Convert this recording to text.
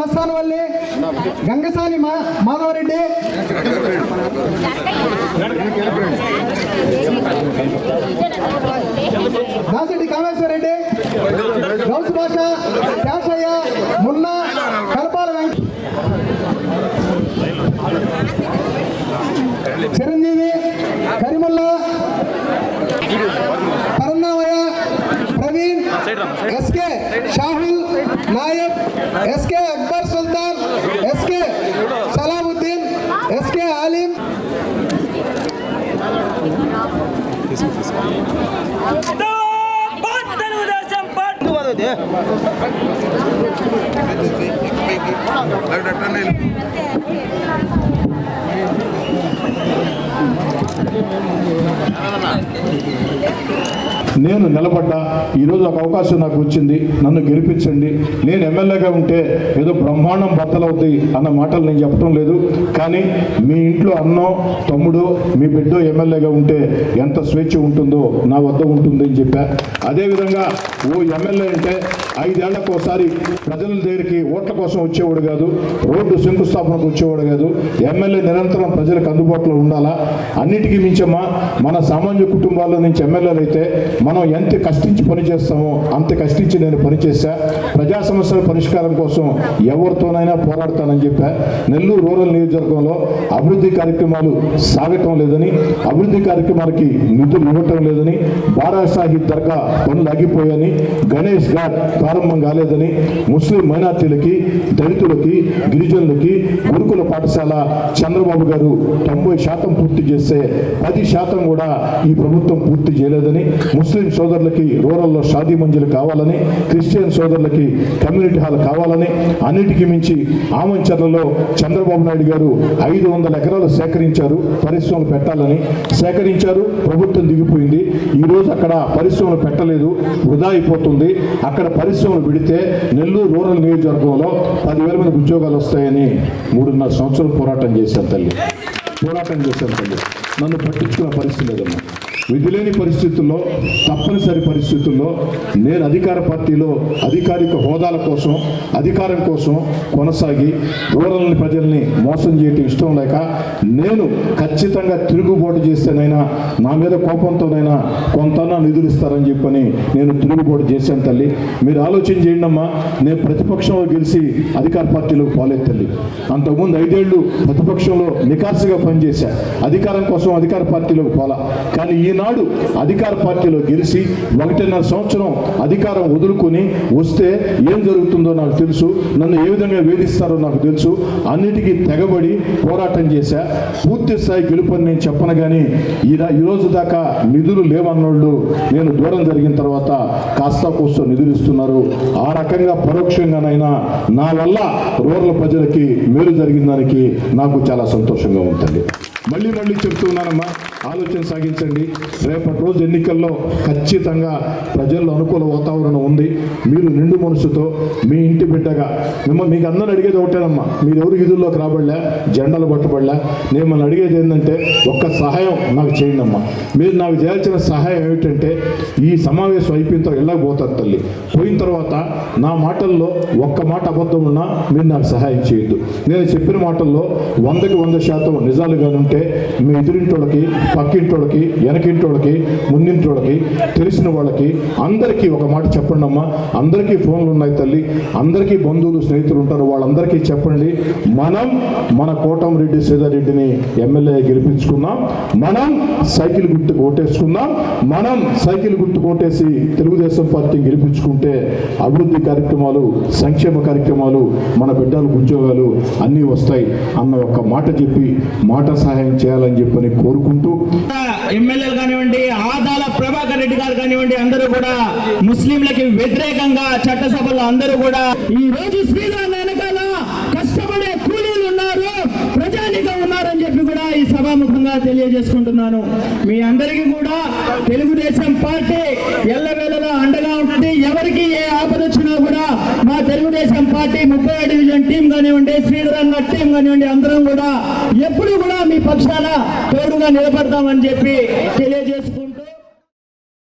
పొంగూరు మస్తాన్ గంగసాని మా మాధవరెడ్డి. దాసిరెడ్డి కామేశ్వరరెడ్డి. గౌసు భాష Sasayya Munna Kalpala Venka Chiranjeevi Karimalla Parandhamayya Praveen SK Shahul Nayak SK Telugu Desam party నేను నిలబడ్డా ఈరోజు ఒక అవకాశం నాకు వచ్చింది. నన్ను గెలిపించండి. నేను ఎమ్మెల్యేగా ఉంటే ఏదో బ్రహ్మాండం బద్దలవుతాయి అన్న మాటలు నేను చెప్పడం లేదు. కానీ మీ ఇంట్లో అన్నో తమ్ముడు మీ బిడ్డ ఎమ్మెల్యేగా ఉంటే ఎంత స్వేచ్ఛ ఉంటుందో నా వద్ద ఉంటుంది అని చెప్పా. అదేవిధంగా ఓ ఎమ్మెల్యే అంటే ఐదేళ్ళకు ఒకసారి ప్రజల దగ్గరికి ఓట్ల కోసం వచ్చేవాడు కాదు రోడ్డు శంకుస్థాపనకు వచ్చేవాడు కాదు ఎమ్మెల్యే నిరంతరం ప్రజలకు అందుబాటులో ఉండాలా? అన్నిటికీ మించమ్మా మన సామాన్య కుటుంబాల్లో నుంచి ఎమ్మెల్యేలు అయితే మనం ఎంత కష్టించి పని చేస్తామో అంత కష్టించి నేను పనిచేశా. ప్రజా సమస్యల పరిష్కారం కోసం ఎవరితోనైనా పోరాడతానని చెప్పా. నెల్లూరు రూరల్ నియోజకవర్గంలో అభివృద్ధి కార్యక్రమాలు సాగటం లేదని అభివృద్ధి కార్యక్రమాలకి నిధులు ఇవ్వటం లేదని బారా సాహిబ్ దర్గా పనులు ఆగిపోయాయని గణేష్ ఘాట్ ప్రారంభం కాలేదని ముస్లిం మైనార్టీలకి దళితులకి గిరిజనులకి గురుకుల పాఠశాల చంద్రబాబు గారు తొంభై శాతం పూర్తి చేస్తే పది శాతం కూడా ఈ ప్రభుత్వం పూర్తి చేయలేదని ముస్లిం సోదరులకి రూరల్లో షాదీ మంజిలు కావాలని క్రిస్టియన్ సోదరులకి కమ్యూనిటీ హాల్ కావాలని అన్నిటికీ మించి ఆమంచర్లలో చంద్రబాబు నాయుడు గారు ఐదు వందల ఎకరాలు సేకరించారు పరిశ్రమలు పెట్టాలని సేకరించారు ప్రభుత్వం దిగిపోయింది. ఈ రోజు అక్కడ పరిశ్రమలు పెట్టలేదు వృధా అయిపోతుంది. అక్కడ పరిశ్రమలు పెడితే నెల్లూరు రూరల్ నియోజకవర్గంలో పదివేల మంది ఉద్యోగాలు వస్తాయని మూడున్నర సంవత్సరాలు పోరాటం చేశాను తల్లి. పోరాటం చేశాను తల్లి. నన్ను పట్టించుకున్న పరిస్థితి లేదమ్మా. విధులేని పరిస్థితుల్లో తప్పనిసరి పరిస్థితుల్లో నేను అధికార పార్టీలో అధికారిక హోదాల కోసం అధికారం కోసం కొనసాగి రూరల్ ప్రజల్ని మోసం చేయటం ఇష్టం లేక నేను ఖచ్చితంగా తిరుగుబాటు చేస్తేనైనా నా మీద కోపంతోనైనా కొంతనా నిధులు ఇస్తారని చెప్పని నేను తిరుగుబాటు చేశాను తల్లి. మీరు ఆలోచన చేయండి అమ్మా నేను ప్రతిపక్షంలో గెలిచి అధికార పార్టీలోకి పోలేదు తల్లి. అంతకుముందు ఐదేళ్ళు ప్రతిపక్షంలో నికార్సుగా పనిచేశా. అధికారం కోసం అధికార పార్టీలోకి పోలా. కానీ ఈనాడు అధికార పార్టీలో గెలిచి ఒకటిన్నర సంవత్సరం అధికారం వదులుకొని వస్తే ఏం జరుగుతుందో నాకు తెలుసు. నన్ను ఏ విధంగా వేధిస్తారో నాకు తెలుసు. అన్నిటికీ తెగబడి పోరాటం చేశా. పూర్తి స్థాయి గెలుపని నేను చెప్పను కానీ ఈ దాకా నిధులు లేవన్నోళ్ళు నేను దూరం జరిగిన తర్వాత కాస్త కోసం నిధులు ఇస్తున్నారు ఆ రకంగా పరోక్షంగానైనా నా వల్ల రూరల్ ప్రజలకి మేలు జరిగిన దానికి నాకు చాలా సంతోషంగా ఉంటుంది మళ్ళీ మళ్ళీ చెప్తున్నానమ్మా ఆలోచన సాగించండి. రేపటి రోజు ఎన్నికల్లో ఖచ్చితంగా ప్రజల్లో అనుకూల వాతావరణం ఉంది. మీరు నిండు మనసుతో మీ ఇంటి బిడ్డగా మిమ్మల్ని మీకు అందరూ అడిగేది ఒకటేనమ్మా. మీరు ఎవరు ఈదుల్లోకి రాబడలే? జెండాలు పట్టబడలే? నేను మిమ్మల్ని అడిగేది ఏంటంటే ఒక్క సహాయం నాకు చేయండి అమ్మా. మీరు నాకు చేయాల్సిన సహాయం ఏమిటంటే ఈ సమావేశం అయిపోయిన తర్వాత వెళ్ళకపోతారు తల్లి. పోయిన తర్వాత నా మాటల్లో ఒక్క మాట అబద్ధం ఉన్నా మీరు నాకు సహాయం చేయొద్దు. నేను చెప్పిన మాటల్లో వందకి వంద శాతం నిజాలుగా ఉంటే మీ ఎదురింటోళ్ళకి పక్కింటోళ్ళకి వెనకింటోళ్ళకి ముందింటోళ్ళకి తెలిసిన వాళ్ళకి అందరికీ ఒక మాట చెప్పండి అమ్మా. అందరికీ ఫోన్లు ఉన్నాయి తల్లి. అందరికీ బంధువులు స్నేహితులు ఉంటారు. వాళ్ళందరికీ చెప్పండి. మనం మన కోటంరెడ్డి సీతారెడ్డిని ఎమ్మెల్యే గెలిపించుకుందాం మనం సైకిల్ గుర్తు ఓటేసుకుందాం మనం సైకిల్ గుర్తు కొట్టేసి తెలుగుదేశం పార్టీ గెలిపించుకుంటే అభివృద్ధి కార్యక్రమాలు సంక్షేమ కార్యక్రమాలు మన బిడ్డలకు ఉద్యోగాలు అన్నీ వస్తాయి అన్న ఒక మాట చెప్పి మాట సహాయం చేయాలని చెప్పని కోరుకుంటూ ఎమ్మెల్యేలు కానివ్వండి ఆదాల ప్రభాకర్ రెడ్డి గారు కానివ్వండి అందరూ కూడా ముస్లింలకి వ్యతిరేకంగా చట్టసభలో అందరూ కూడా ఈ రోజు శ్రీరామ సభాముఖంగా తెలియజేసుకుంటున్నాను. మీ అందరికీ కూడా తెలుగుదేశం పార్టీ ఎల్లవేళలా అండగా ఉంటుంది ఎవరికి ఏ ఆపద వచ్చినా కూడా మా తెలుగుదేశం పార్టీ ముప్పై డివిజన్ టీం కానివ్వండి శ్రీధరంగ టీం కానివ్వండి అందరం కూడా ఎప్పుడు కూడా మీ పక్షాన తోడుగా నిలబడతామని చెప్పి తెలియజేసుకుంటూ